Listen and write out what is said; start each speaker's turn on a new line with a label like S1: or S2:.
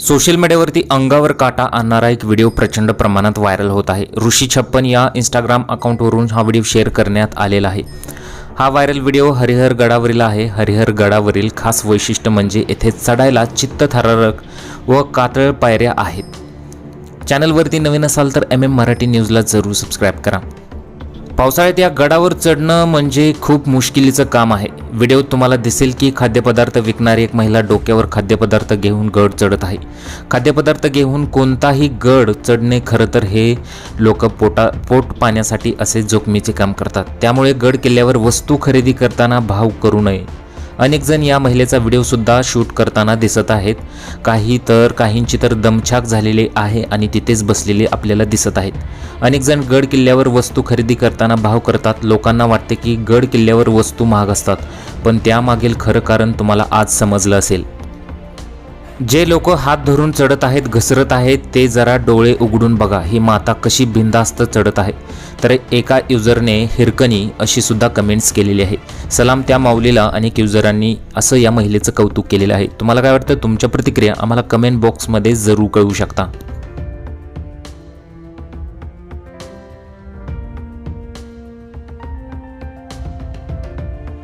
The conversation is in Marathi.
S1: सोशल मीडियावरती अंगावर काटा आणणारा एक व्हिडिओ प्रचंड प्रमाणात व्हायरल होत आहे. ऋषी छप्पन या इंस्टाग्राम अकाउंटवरून हा व्हिडिओ शेअर करण्यात आलेला आहे. हा व्हायरल व्हिडिओ हरिहर गडावरील आहे. हरिहर गडावरील खास वैशिष्ट्य म्हणजे येथे चढायला चित्तथरारक व कातळ पायऱ्या आहेत. चॅनलवरती नवीन असाल तर एम एम मराठी न्यूजला जरूर सबस्क्राईब करा. पावसाळ्यात या गडावर चढणं म्हणजे खूप मुश्किलीचं काम आहे. व्हिडिओत तुम्हाला दिसेल की खाद्यपदार्थ विकणारी एक महिला डोक्यावर खाद्यपदार्थ घेऊन गड चढत आहे. खाद्यपदार्थ घेऊन कोणताही गड चढणे खरं तर हे लोक पोटा पोट पाण्यासाठी असे जोखमीचे काम करतात. त्यामुळे गड किल्ल्यावर वस्तू खरेदी करताना भाव करू नये. अनेक जण या महिलेचा व्हिडिओसुद्धा शूट करताना दिसत आहेत. काही तर काहींची तर दमछाक झालेली आहे आणि तिथेच बसलेले आपल्याला दिसत आहेत. अनेक जण गड किल्ल्यावर वस्तू खरेदी करताना भाव करतात. लोकांना वाटते की गड किल्ल्यावर वस्तू महाग असतात. पण त्यामागील खरं कारण तुम्हाला आज समजलं असेल. जे लोक हात धरून चढत आहेत घसरत आहेत ते जरा डोळे उघडून बघा. ही माता कशी बिंदास्त चढत आहे. तर एका युजरने हिरकणी अशी सुद्धा कमेंट्स केलेली आहे. सलाम त्या माऊलीला अनेक युजरांनी असं या महिलेचं कौतुक केलेलं आहे. तुम्हाला काय वाटतं? तुमच्या प्रतिक्रिया आम्हाला कमेंट बॉक्समध्ये जरूर कळवू शकता.